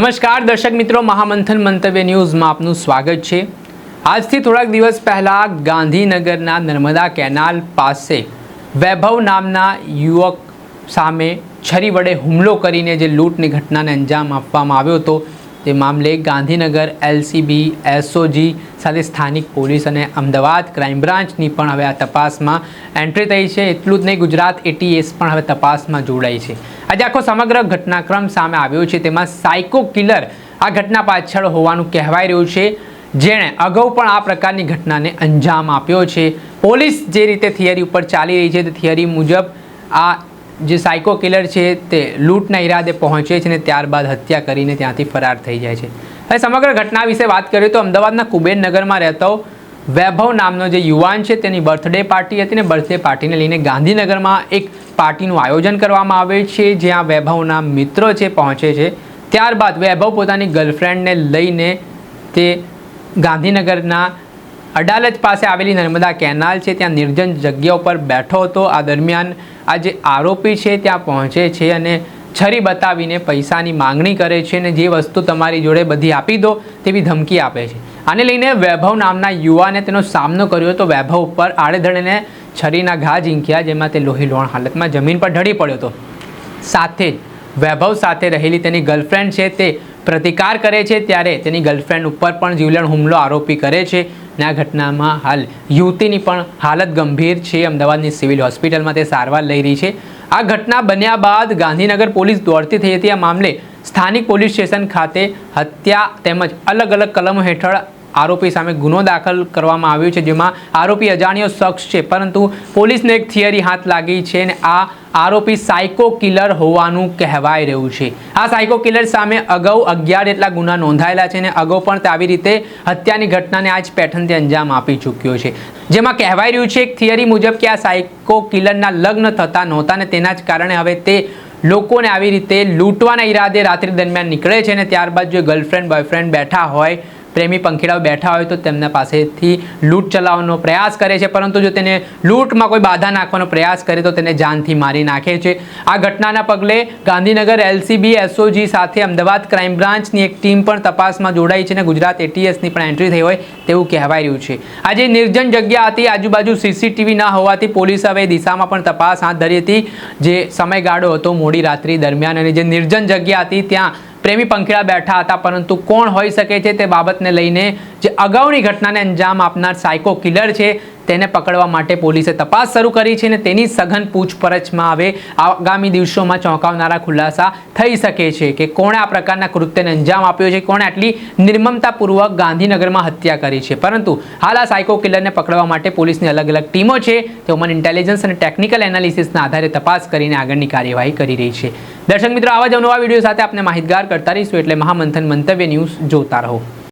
નમસ્કાર, દર્શક મિત્રો, મહામંથન મંતવ્ય ન્યૂઝમાં આપનું સ્વાગત છે. આજથી થોડાક દિવસ પહેલા ગાંધીનગરના નર્મદા કેનાલ પાસે વૈભવ નામના યુવક સામે છરી વડે હુમલો કરીને જે લૂંટની ઘટનાને અંજામ આપવામાં આવ્યો હતો તે મામલે ગાંધીનગર, એલસીબી, એસઓજી સાથે સ્થાનિક પોલીસ અને અમદાવાદ ક્રાઇમ બ્રાન્ચની પણ હવે આ તપાસમાં એન્ટ્રી થઈ છે. એટલું જ નહીં, ગુજરાત એટીએસ પણ હવે તપાસમાં જોડાઈ છે. આજે આખો સમગ્ર ઘટનાક્રમ સામે આવ્યો છે. તેમાં સાયકો કિલર આ ઘટના પાછળ હોવાનું કહેવાઈ રહ્યું છે. જેણે અગાઉ પણ આ પ્રકારની ઘટનાને અંજામ આપ્યો છે. પોલીસ જે રીતે થિયરી ઉપર ચાલી રહી છે, તે થિયરી મુજબ આ જે સાયકો કિલર છે તે લૂંટના ઈરાદે પહોંચે છે અને ત્યારબાદ હત્યા કરીને ત્યાંથી ફરાર થઈ જાય છે. હવે સમગ્ર ઘટના વિશે વાત કરીએ તો અમદાવાદના કુબેરનગરમાં રહેતો વૈભવ નામનો જે યુવાન છે તેની બર્થડે પાર્ટી હતી અને બર્થડે પાર્ટીને લઈને ગાંધીનગરમાં એક પાર્ટીનું આયોજન કરવામાં આવે છે, જ્યાં વૈભવના મિત્રો છે પહોંચે છે. ત્યારબાદ વૈભવ પોતાની ગર્લફ્રેન્ડને લઈને તે ગાંધીનગરના અડાલજ પાસે આવેલી નર્મદા કેનાલ છે, ત્યાં નિર્જન જગ્યા ઉપર બેઠો હતો. આ દરમિયાન આ જે આરોપી છે, ત્યાં પહોંચે છે અને છરી બતાવીને પૈસાની માંગણી કરે છે અને જે વસ્તુ તમારી જોડે બધી આપી દો તેવી ધમકી આપે છે. આને લઈને વૈભવ નામના યુવાને તેનો સામનો કર્યો તો વૈભવ ઉપર આડેધડેને છરીના ઘા ઝીંક્યા, જેમાં તે લોહી લોણ હાલતમાં જમીન પર ઢળી પડ્યો હતો. સાથે જ વૈભવ સાથે રહેલી તેની ગર્લફ્રેન્ડ છે, તે પ્રતિકાર કરે છે ત્યારે તેની ગર્લફ્રેન્ડ ઉપર પણ જીવલેણ હુમલો આરોપી કરે છે. આ ઘટનામાં હાલ યુવતીની પણ હાલત ગંભીર છે. અમદાવાદની સિવિલ હોસ્પિટલમાં તે સારવાર લઈ રહી છે. આ ઘટના બન્યા બાદ ગાંધીનગર પોલીસ દોડતી થઈ હતી. આ મામલે સ્થાનિક પોલીસ સ્ટેશન ખાતે હત્યા તેમજ અલગ અલગ કલમો હેઠળ આરોપી સામે ગુનો દાખલ કરવામાં આવ્યો છે, જેમાં આરોપી અજાણ્યો શખ્સ છે, પરંતુ પોલીસને એક થિયરી હાથ લાગી છે અને આ આરોપી સાયકો કિલર હોવાનું કહેવાય રહ્યું છે. આ સાયકો કિલર સામે અગાઉ અગિયાર જેટલા ગુના નોંધાયેલા છે અને અગાઉ પણ આવી રીતે હત્યાની ઘટનાને આજ પેટર્નથી અંજામ આપી ચૂક્યો છે. જેમાં કહેવાય રહ્યું છે, એક થિયરી મુજબ કે આ સાયકો કિલરના લગ્ન થતા નહોતા ને તેના જ કારણે હવે તે લોકોને આવી રીતે લૂંટવાના ઈરાદે રાત્રિ દરમિયાન નીકળે છે અને ત્યારબાદ જો ગર્લફ્રેન્ડ, બોયફ્રેન્ડ બેઠા હોય પ્રેમી પંખીડાઓ બેઠા હોય તો તેમના પાસેથી લૂંટ ચલાવવાનો પ્રયાસ કરે છે. પરંતુ જો તેને લૂંટમાં કોઈ બાધા નાખવાનો પ્રયાસ કરે તો તેને જાનથી મારી નાખે છે. આ ઘટનાના પગલે ગાંધીનગર એલસીબી, એસઓજી સાથે અમદાવાદ ક્રાઇમ બ્રાન્ચની એક ટીમ પણ તપાસમાં જોડાઈ છે અને ગુજરાત એટીએસની પણ એન્ટ્રી થઈ હોય તેવું કહેવાય રહ્યું છે. આજે નિર્જન જગ્યા હતી, આજુબાજુ સીસીટીવી ના હોવાથી પોલીસ હવે દિશામાં પણ તપાસ હાથ ધરી હતી. જે સમયગાળો હતો મોડી રાત્રિ દરમિયાન અને જે નિર્જન જગ્યા હતી, ત્યાં પ્રેમી પંખીડા બેઠા હતા, પરંતુ કોણ હોઈ શકે છે તે બાબતને લઈને જે અગાઉની ઘટનાને અંજામ આપનાર સાયકો કિલર છે, તેને પકડવા માટે પોલીસે તપાસ શરૂ કરી છે અને તેની સઘન પૂછપરછમાં હવે આગામી દિવસોમાં ચોંકાવનારા ખુલાસા થઈ શકે છે કે કોણે આ પ્રકારના કૃત્યને અંજામ આપ્યો છે, કોણે આટલી નિર્મમતાપૂર્વક ગાંધીનગરમાં હત્યા કરી છે. પરંતુ હાલ આ સાયકો કિલરને પકડવા માટે પોલીસની અલગ અલગ ટીમો છે તે હ્યુમન ઇન્ટેલિજન્સ અને ટેકનિકલ એનાલિસિસના આધારે તપાસ કરીને આગળની કાર્યવાહી કરી રહી છે. દર્શક મિત્રો, આવા જ નવા વીડિયો સાથે આપણે માહિતગાર કરતા રહીશું. એટલે મહામંથન મંતવ્ય ન્યૂઝ જોતા રહો.